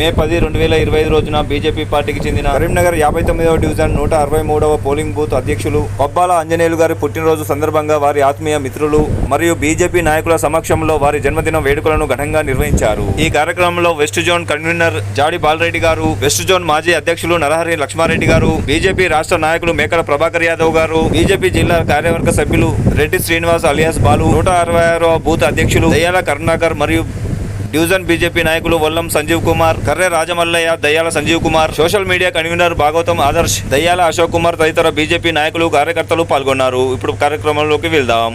మే పది రెండు వేల ఇరవై ఐదు రోజున బీజేపీ పార్టీకి చెందిన కరీంనగర్ యాభై తొమ్మిదవ డివిజన్ నూట అరవై మూడవ పోలింగ్ బూత్ అధ్యక్షులు కొబ్బాల ఆంజనేయులు గారి పుట్టినరోజు సందర్భంగా వారి ఆత్మీయ మిత్రులు మరియు బీజేపీ నాయకుల సమక్షంలో వారి జన్మదిన వేడుకలను ఘనంగా నిర్వహించారు. ఈ కార్యక్రమంలో west zone convener Jadi Balareddy గారు వెస్ట్ జోన్ మాజీ అధ్యక్షులు నరహరి లక్ష్మారెడ్డి గారు బీజేపీ రాష్ట్ర నాయకులు మేకల ప్రభాకర్ యాదవ్ గారు బీజేపీ జిల్లా కార్యవర్గ సభ్యులు రెడ్డి శ్రీనివాస్ అలియాస్ బాలు నూట అరవై ఆరవ బూత్ అధ్యక్షులు దయ్యాల కరుణాకర్ మరియు డివిజన్ బీజేపీ నాయకులు Vallam Sanjeev Kumar Karre Rajamallaiah Dayyala Sanjeev Kumar social media convener Bhagavatam Adarsh Dayyala Ashok Kumar తదితర బీజేపీ నాయకులు కార్యకర్తలు పాల్గొన్నారు. ఇప్పుడు కార్యక్రమంలోకి వెళ్దాం.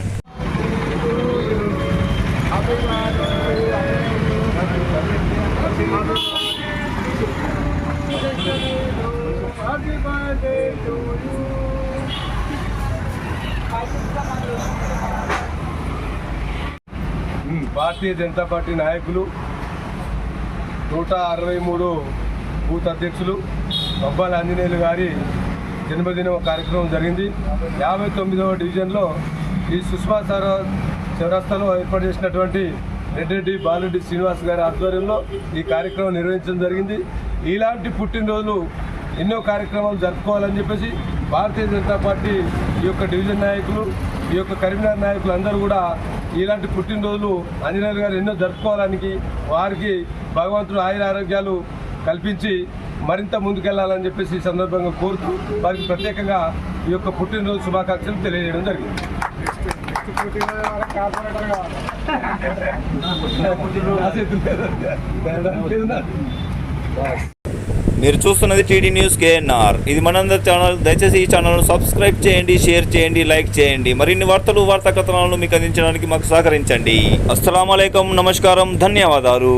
భారతీయ జనతా పార్టీ నాయకులు నూట అరవై మూడు బూత్ అధ్యక్షులు బొబ్బాల ఆంజనేయులు గారి జన్మదిన కార్యక్రమం జరిగింది. యాభై తొమ్మిదవ డివిజన్లో ఈ సుష్మా సార చౌరస్తాలో ఏర్పాటు చేసినటువంటి రెడ్డి బాలరెడ్డి శ్రీనివాస్ గారి ఆధ్వర్యంలో ఈ కార్యక్రమం నిర్వహించడం జరిగింది. ఇలాంటి పుట్టినరోజులు ఎన్నో కార్యక్రమాలు జరుపుకోవాలని చెప్పేసి భారతీయ జనతా పార్టీ ఈ యొక్క డివిజన్ నాయకులు ఈ యొక్క కరీంనగర్ నాయకులు అందరూ కూడా ఇలాంటి పుట్టినరోజులు ఆంజనేయులు గారు ఎన్నో జరుపుకోవడానికి వారికి భగవంతుడు ఆయుర ఆరోగ్యాలు కల్పించి మరింత ముందుకెళ్ళాలని చెప్పేసి ఈ సందర్భంగా కోరుతూ వారికి ప్రత్యేకంగా ఈ యొక్క పుట్టినరోజు శుభాకాంక్షలు తెలియజేయడం జరిగింది. మీరు చూస్తున్నది టీడీ న్యూస్ కేఎన్ఆర్. ఇది మనందరి ఛానల్. దయచేసి ఈ ఛానల్ను సబ్స్క్రైబ్ చేయండి షేర్ చేయండి లైక్ చేయండి. మరిన్ని వార్తలు వార్తా కథనాలను మీకు అందించడానికి మాకు సహకరించండి. అస్సలం నమస్కారం. ధన్యవాదాలు.